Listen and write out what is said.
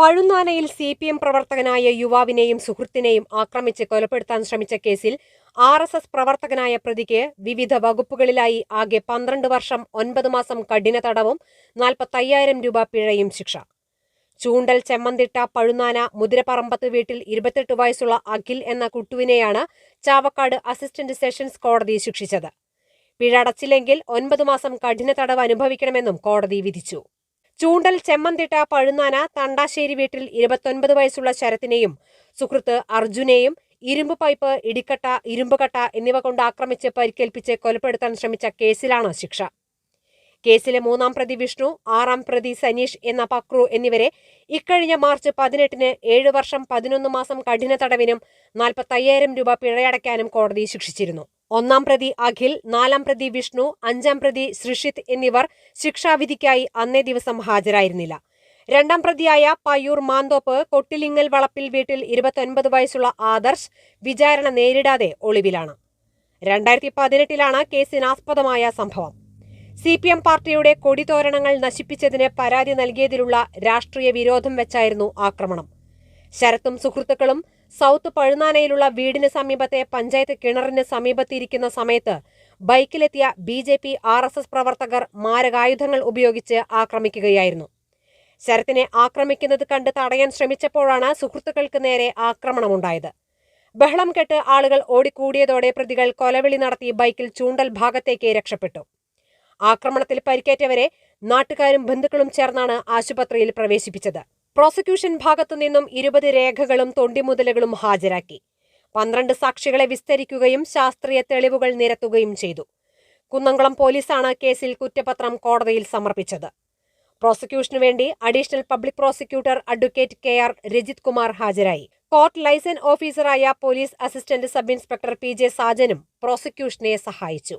പഴുന്നാനയിൽ C P M പ്രവർത്തകനായ യുവാവിനെയും സുഹൃത്തിനെയും ആക്രമിച്ച് കൊലപ്പെടുത്താൻ ശ്രമിച്ച കേസിൽ ആർ എസ് എസ് പ്രവർത്തകനായ പ്രതിക്ക് വിവിധ വകുപ്പുകളിലായി ആകെ പന്ത്രണ്ട് വർഷം ഒൻപത് മാസം കഠിന തടവും നാൽപ്പത്തയ്യായിരം രൂപ പിഴയും ശിക്ഷ. ചൂണ്ടൽ ചെമ്മന്തിട്ട പഴുന്നാന മുതിരപ്പറമ്പത്ത് വീട്ടിൽ ഇരുപത്തെട്ട് വയസ്സുള്ള അഖിൽ എന്ന കുട്ടുവിനെയാണ് ചാവക്കാട് അസിസ്റ്റന്റ് സെഷൻസ് കോടതി ശിക്ഷിച്ചത്. പിഴ അടച്ചില്ലെങ്കിൽ ഒൻപത് മാസം കഠിന തടവ് അനുഭവിക്കണമെന്നും കോടതി വിധിച്ചു. ചൂണ്ടൽ ചെമ്മന്തിട്ട പഴുന്നാന തണ്ടാശ്ശേരി വീട്ടിൽ ഇരുപത്തൊൻപത് വയസ്സുള്ള ശരത്തിനെയും സുഹൃത്ത് അർജുനെയും ഇരുമ്പ് പൈപ്പ് ഇടിക്കട്ട ഇരുമ്പുകട്ട എന്നിവ കൊണ്ട് ആക്രമിച്ച് പരിക്കേൽപ്പിച്ച് കൊലപ്പെടുത്താൻ ശ്രമിച്ച കേസിലാണ് ശിക്ഷ. കേസിലെ മൂന്നാം പ്രതി വിഷ്ണു ആറാം പ്രതി സനീഷ് എന്ന പക്രു എന്നിവരെ ഇക്കഴിഞ്ഞ മാർച്ച് പതിനെട്ടിന് ഏഴ് വർഷം പതിനൊന്ന് മാസം കഠിന തടവിനും നാൽപ്പത്തയ്യായിരം രൂപ പിഴയടയ്ക്കാനും കോടതി ശിക്ഷിച്ചിരുന്നു. ഒന്നാം പ്രതി അഖിൽ നാലാം പ്രതി വിഷ്ണു അഞ്ചാം പ്രതി സൃഷിത് എന്നിവർ ശിക്ഷാവിധിക്കായി അന്നേ ദിവസം ഹാജരായിരുന്നില്ല. രണ്ടാം പ്രതിയായ പയ്യൂർ മാന്തോപ്പ് കൊട്ടിലിങ്ങൽ വളപ്പിൽ വീട്ടിൽ ഇരുപത്തൊൻപത് വയസ്സുള്ള ആദർശ് വിചാരണ നേരിടാതെ ഒളിവിലാണ്. രണ്ടായിരത്തി പതിനെട്ടിലാണ് കേസിനാസ്പദമായ സംഭവം. സി പി എം പാർട്ടിയുടെ കൊടിതോരണങ്ങൾ നശിപ്പിച്ചതിന് പരാതി നൽകിയതിലുള്ള രാഷ്ട്രീയ വിരോധം വെച്ചായിരുന്നു ആക്രമണം. ശരത്തും സുഹൃത്തുക്കളും സൗത്ത് പഴുനാനയിലുള്ള വീടിന് സമീപത്തെ പഞ്ചായത്ത് കിണറിന് സമീപത്തിരിക്കുന്ന സമയത്ത് ബൈക്കിലെത്തിയ B J P R S S പ്രവർത്തകർ മാരകായുധങ്ങൾ ഉപയോഗിച്ച് ആക്രമിക്കുകയായിരുന്നു. ശരത്തിനെ ആക്രമിക്കുന്നത് കണ്ട് തടയാൻ ശ്രമിച്ചപ്പോഴാണ് സുഹൃത്തുക്കൾക്ക് നേരെ ആക്രമണമുണ്ടായത്. ബഹളം കെട്ട് ആളുകൾ ഓടിക്കൂടിയതോടെ പ്രതികൾ കൊലവിളി നടത്തി ബൈക്കിൽ ചൂണ്ടൽ ഭാഗത്തേക്ക് രക്ഷപ്പെട്ടു. ആക്രമണത്തിൽ പരിക്കേറ്റവരെ നാട്ടുകാരും ബന്ധുക്കളും ചേർന്നാണ് ആശുപത്രിയിൽ പ്രവേശിപ്പിച്ചത്. പ്രോസിക്യൂഷൻ ഭാഗത്തു നിന്നും ഇരുപത് രേഖകളും തൊണ്ടിമുതലുകളും ഹാജരാക്കി. പന്ത്രണ്ട് സാക്ഷികളെ വിസ്തരിക്കുകയും ശാസ്ത്രീയ തെളിവുകൾ നിരത്തുകയും ചെയ്തു. കുന്നംകുളം പോലീസാണ് കേസിൽ കുറ്റപത്രം കോടതിയിൽ സമർപ്പിച്ചത്. പ്രോസിക്യൂഷനു വേണ്ടി additional public prosecutor advocate K R Rajith Kumar ഹാജരായി. കോർട്ട് ലൈസൻസ് ഓഫീസറായ police assistant sub inspector P J സാജനും പ്രോസിക്യൂഷനെ സഹായിച്ചു.